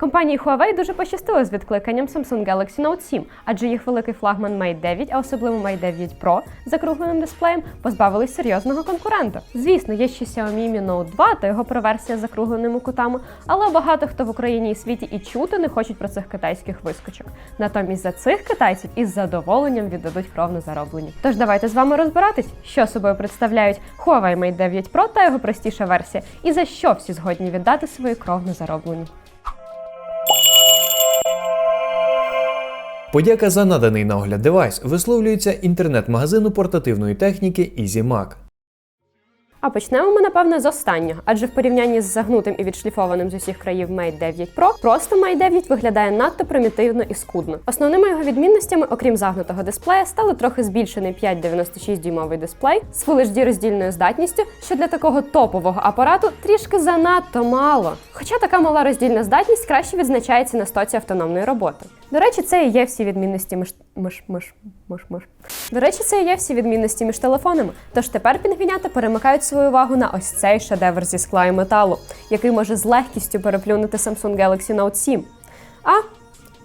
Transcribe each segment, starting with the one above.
Компанії Huawei дуже пощастило з відкликанням Samsung Galaxy Note 7, адже їх великий флагман Mate 9, а особливо Mate 9 Pro з закругленим дисплеєм, позбавились серйозного конкурента. Звісно, є ще Xiaomi Mi Note 2 та його проверсія з закругленими кутами, але багато хто в Україні і світі і чути не хочуть про цих китайських вискочок. Натомість за цих китайців із задоволенням віддадуть кровно зароблені. Тож давайте з вами розбиратись, що собою представляють Huawei Mate 9 Pro та його простіша версія, і за що всі згодні віддати свої кровно зароблені. Подяка за наданий на огляд девайс висловлюється інтернет-магазину портативної техніки EasyMac. А почнемо ми, напевне, з останнього, адже в порівнянні з загнутим і відшліфованим з усіх країв Mate 9 Pro, просто Mate 9 виглядає надто примітивно і скудно. Основними його відмінностями, окрім загнутого дисплея, стали трохи збільшений 5,96 дюймовий дисплей з Full HD роздільною здатністю, що для такого топового апарату трішки занадто мало. Хоча така мала роздільна здатність краще відзначається на стоці автономної роботи. До речі, це і є всі відмінності між миш, миш, миш, миш. До речі, це і є всі відмінності між телефонами. Тож тепер пінгвінята перемикають свою увагу на ось цей шедевр зі скла і металу, який може з легкістю переплюнути Samsung Galaxy Note 7. А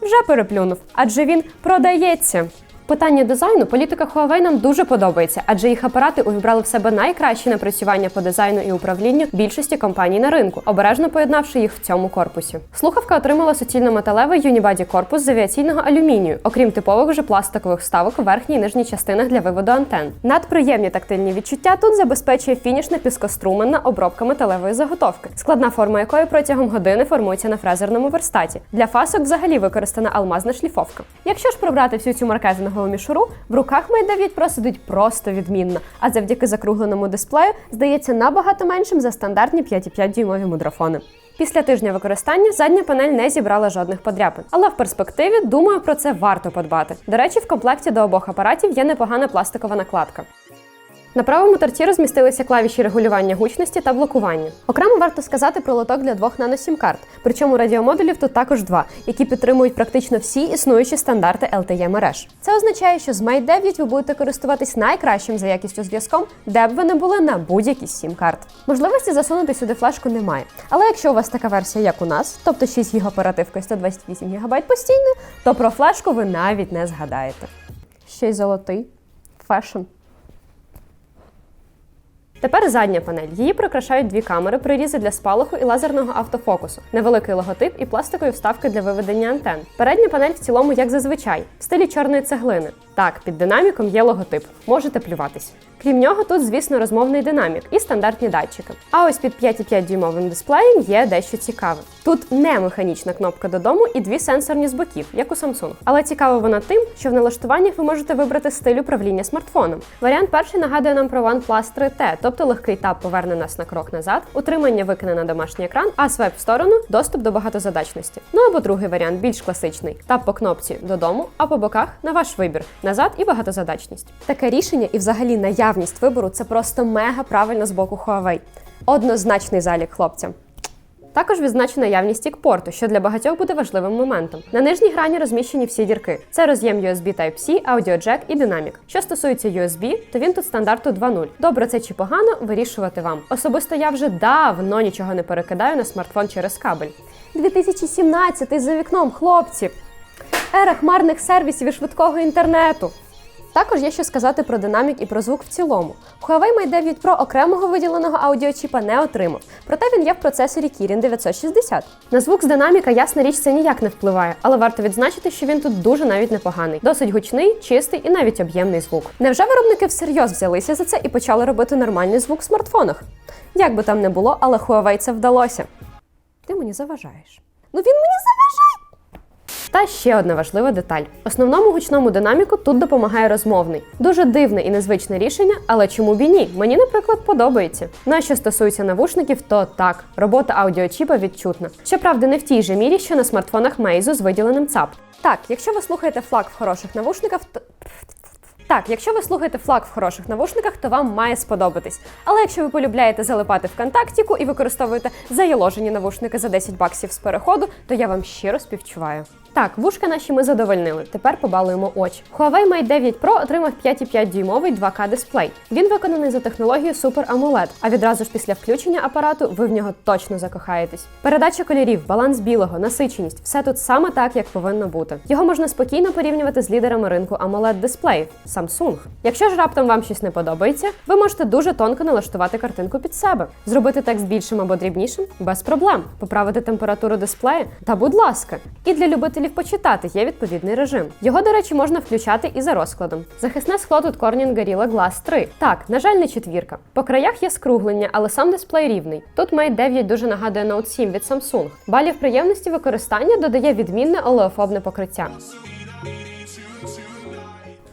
вже переплюнув, адже він продається. Питання дизайну політика Huawei нам дуже подобається, адже їх апарати увібрали в себе найкращі напрацювання по дизайну і управлінню більшості компаній на ринку, обережно поєднавши їх в цьому корпусі. Слухавка отримала суцільно-металевий юнібаді корпус з авіаційного алюмінію, окрім типових вже пластикових вставок у верхній і нижній частинах для виводу антен. Надприємні тактильні відчуття тут забезпечує фінішна піскоструменна обробка металевої заготовки, складна форма якої протягом години формується на фрезерному верстаті. Для фасок взагалі використана алмазна шліфовка. Якщо ж прибрати всю цю маркетингову мішуру, в руках Mate 9 Pro сидить просто відмінно, а завдяки закругленому дисплею здається набагато меншим за стандартні 5,5 дюймові мудрофони. Після тижня використання задня панель не зібрала жодних подряпин, але в перспективі, думаю, про це варто подбати. До речі, в комплекті до обох апаратів є непогана пластикова накладка. На правому торці розмістилися клавіші регулювання гучності та блокування. Окремо варто сказати про лоток для двох нано-сім карт, причому радіомодулів тут також два, які підтримують практично всі існуючі стандарти LTE мереж. Це означає, що з Mate 9 ви будете користуватись найкращим за якістю зв'язком, де б ви не були на будь-якій сім карт. Можливості засунути сюди флешку немає. Але якщо у вас така версія, як у нас, тобто 6 ГБ оперативка і 128 ГБ постійно, то про флешку ви навіть не згадаєте. Ще й золотий фешн. Тепер задня панель. Її прикрашають дві камери, прирізи для спалаху і лазерного автофокусу, невеликий логотип і пластикові вставки для виведення антен. Передня панель в цілому, як зазвичай, в стилі чорної цеглини. Так, під динаміком є логотип. Можете плюватись. Крім нього, тут, звісно, розмовний динамік і стандартні датчики. А ось під 5,5 дюймовим дисплеєм є дещо цікаве. Тут не механічна кнопка додому і дві сенсорні з боків, як у Samsung. Але цікаво вона тим, що в налаштуваннях ви можете вибрати стиль управління смартфоном. Варіант перший нагадує нам про OnePlus 3T, тобто легкий тап поверне нас на крок назад, утримання викине на домашній екран, а свайп в сторону доступ до багатозадачності. Ну або другий варіант, більш класичний: тап по кнопці додому, а по боках на ваш вибір назад і багатозадачність. Таке рішення і взагалі наявність вибору це просто мега правильно з боку Huawei. Однозначний залік хлопцям. Також відзначена явність стік-порту, що для багатьох буде важливим моментом. На нижній грані розміщені всі дірки. Це роз'єм USB Type-C, аудіоджек і динамік. Що стосується USB, то він тут стандарту 2.0. Добре це чи погано, вирішувати вам. Особисто я вже давно нічого не перекидаю на смартфон через кабель. 2017 за вікном, хлопці! Ера хмарних сервісів і швидкого інтернету. Також є що сказати про динамік і про звук в цілому. Huawei Mate 9 Pro окремого виділеного аудіочіпа не отримав, проте він є в процесорі Kirin 960. На звук з динаміка, ясна річ, це ніяк не впливає, але варто відзначити, що він тут дуже навіть непоганий, досить гучний, чистий і навіть об'ємний звук. Невже виробники всерйоз взялися за це і почали робити нормальний звук в смартфонах? Як би там не було, але Huawei це вдалося. Ти мені заважаєш. Ну він мені заважає! Та ще одна важлива деталь: основному гучному динаміку тут допомагає розмовний. Дуже дивне і незвичне рішення, але чому б і ні? Мені, наприклад, подобається. Ну а що стосується навушників, то так, робота аудіочіпа відчутна. Щоправда, не в тій же мірі, що на смартфонах Meizu з виділеним ЦАП. Так, якщо ви слухаєте флаг в хороших навушниках, то. Так, якщо ви слухаєте флаг в хороших навушниках, то вам має сподобатись. Але якщо ви полюбляєте залипати в контактіку і використовуєте заяложені навушники за 10 баксів з переходу, то я вам щиро співчуваю. Так, вушка наші ми задовольнили. Тепер побалуємо очі. Huawei Mate 9 Pro отримав 5,5 дюймовий 2К дисплей. Він виконаний за технологією Super AMOLED, а відразу ж після включення апарату ви в нього точно закохаєтесь. Передача кольорів, баланс білого, насиченість все тут саме так, як повинно бути. Його можна спокійно порівнювати з лідерами ринку AMOLED дисплеїв Samsung. Якщо ж раптом вам щось не подобається, ви можете дуже тонко налаштувати картинку під себе, зробити текст більшим або дрібнішим без проблем, поправити температуру дисплея та, будь ласка, і для любителів почитати є відповідний режим. Його, до речі, можна включати і за розкладом. Захисне скло тут Corning Gorilla Glass 3. Так, на жаль, не четвірка. По краях є скруглення, але сам дисплей рівний. Тут Mate 9 дуже нагадує Note 7 від Samsung. Балів приємності використання додає відмінне олеофобне покриття.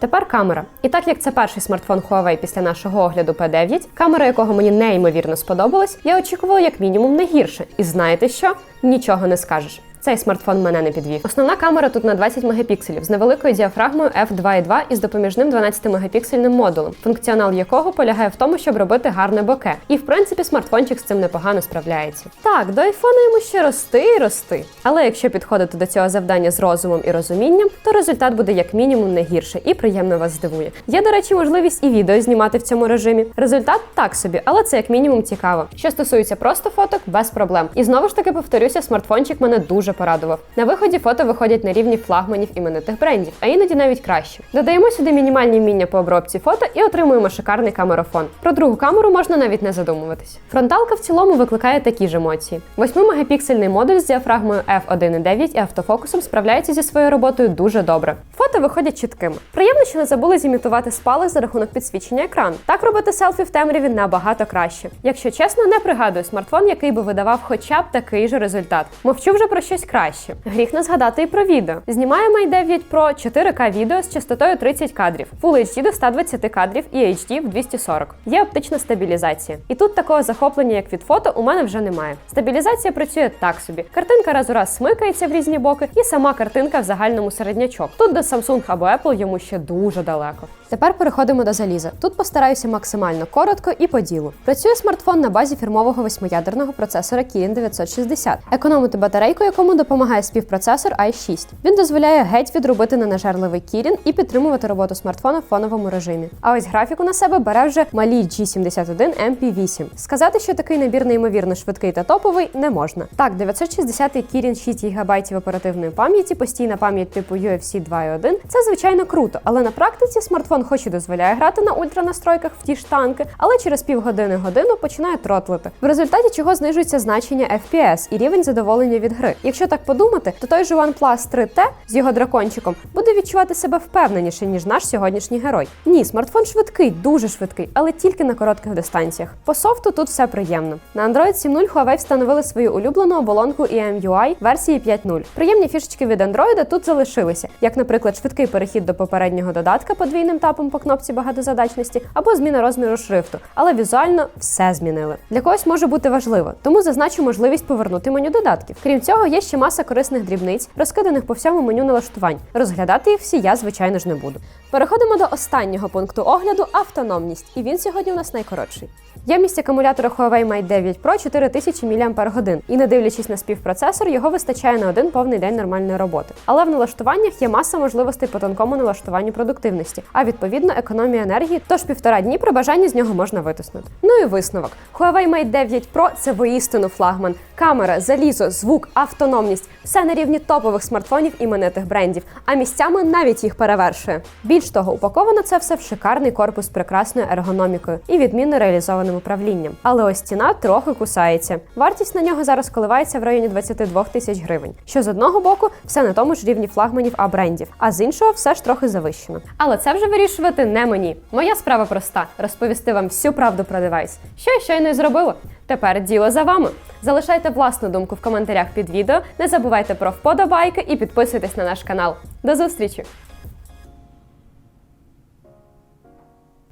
Тепер камера. І так як це перший смартфон Huawei після нашого огляду P9, камера якого мені неймовірно сподобалась, я очікувала як мінімум не гірше. І знаєте що? Нічого не скажеш. Цей смартфон мене не підвів. Основна камера тут на 20 мегапікселів з невеликою діафрагмою f2.2 і з допоміжним 12-мегапіксельним модулем, функціонал якого полягає в тому, щоб робити гарне боке. І в принципі смартфончик з цим непогано справляється. Так, до айфона йому ще рости і рости. Але якщо підходити до цього завдання з розумом і розумінням, то результат буде як мінімум не гірше і приємно вас здивує. Є, до речі, можливість і відео знімати в цьому режимі. Результат так собі, але це як мінімум цікаво. Що стосується просто фоток, без проблем. І знову ж таки повторюся, смартфончик мене дуже порадував. На виході фото виходять на рівні флагманів іменитих брендів, а іноді навіть краще. Додаємо сюди мінімальні вміння по обробці фото і отримуємо шикарний камерафон. Про другу камеру можна навіть не задумуватись. Фронталка в цілому викликає такі ж емоції. 8-мегапіксельний модуль з діафрагмою f1.9 і автофокусом справляється зі своєю роботою дуже добре. Фото виходять чіткими. Приємно, що не забули зімітувати спалах за рахунок підсвічення екрану. Так робити селфі в темряві набагато краще. Якщо чесно, не пригадую смартфон, який би видавав хоча б такий же результат. Мовчу вже про щось краще. Гріх не згадати і про відео. Знімає 9 Pro 4К відео з частотою 30 кадрів, Full HD до 120 кадрів і HD в 240. Є оптична стабілізація. І тут такого захоплення, як від фото, у мене вже немає. Стабілізація працює так собі. Картинка раз у раз смикається в різні боки, і сама картинка в загальному середнячок. Тут до Samsung або Apple йому ще дуже далеко. Тепер переходимо до заліза. Тут постараюся максимально коротко і по ділу. Працює смартфон на базі фірмового восьмиядерного процесора Kirin 960. Економити батарейку, якому допомагає співпроцесор i6. Він дозволяє геть відробити ненажерливий Kirin і підтримувати роботу смартфона в фоновому режимі. А ось графіку на себе бере вже малі G71 MP8. Сказати, що такий набір неймовірно швидкий та топовий, не можна. Так, 960 Kirin 6 ГБ оперативної пам'яті, постійна пам'ять типу UFC 2.1 – це звичайно круто, але на практиці смартфон хоч і дозволяє грати на ультранастройках в ті ж танки, але через півгодини годину починає тротлити, в результаті чого знижується значення FPS і рівень задоволення від гри. Якщо так подумати, то той же OnePlus 3T з його дракончиком буде відчувати себе впевненіше, ніж наш сьогоднішній герой. Ні, смартфон швидкий, дуже швидкий, але тільки на коротких дистанціях. По софту тут все приємно. На Android 7.0 Huawei встановили свою улюблену оболонку EMUI версії 5.0. Приємні фішечки від Android тут залишилися, як, наприклад, швидкий перехід до попереднього додатка подвійним тапом по кнопці багатозадачності або зміна розміру шрифту, але візуально все змінили. Для когось може бути важливо, тому зазначу можливість повернути меню додатків. Крім цього, є ще маса корисних дрібниць, розкиданих по всьому меню налаштувань. Розглядати їх всі я, звичайно ж, не буду. Переходимо до останнього пункту огляду автономність, і він сьогодні у нас найкоротший. Ємність акумулятора Huawei Mate 9 Pro 4000 мАч, і не дивлячись на співпроцесор, його вистачає на один повний день нормальної роботи. Але в налаштуваннях є маса можливостей по тонкому налаштуванню продуктивності, а відповідно економія енергії, тож півтора дні при бажанні з нього можна витиснути. Ну і висновок: Huawei Mate 9 Pro – це воістину флагман. Камера, залізо, звук, автономність все на рівні топових смартфонів іменитих брендів, а місцями навіть їх перевершує. Більш того, упаковано це все в шикарний корпус з прекрасною ергономікою і відмінно реалізованим управлінням. Але ось ціна трохи кусається. Вартість на нього зараз коливається в районі 22 тисяч гривень. Що з одного боку, все на тому ж рівні флагманів а брендів, а з іншого все ж трохи завищено. Але це вже вирішувати не мені. Моя справа проста розповісти вам всю правду про девайс. Що я щойно й зробила. Тепер діло за вами. Залишайте власну думку в коментарях під відео. Не забувайте про вподобайки і підписуйтесь на наш канал. До зустрічі!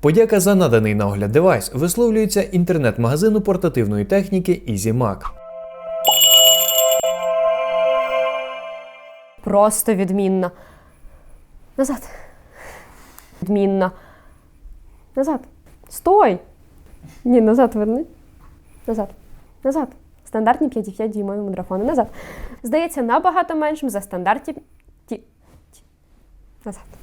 Подяка за наданий на огляд девайс висловлюється інтернет-магазину портативної техніки EasyMac. Просто відмінно. Назад. Відмінно. Назад. Стой! Ні, назад верни. Назад. Назад. Стандартні 5,5 дюймові мудрофони. Назад. Здається, набагато меншим за стандартні Назад.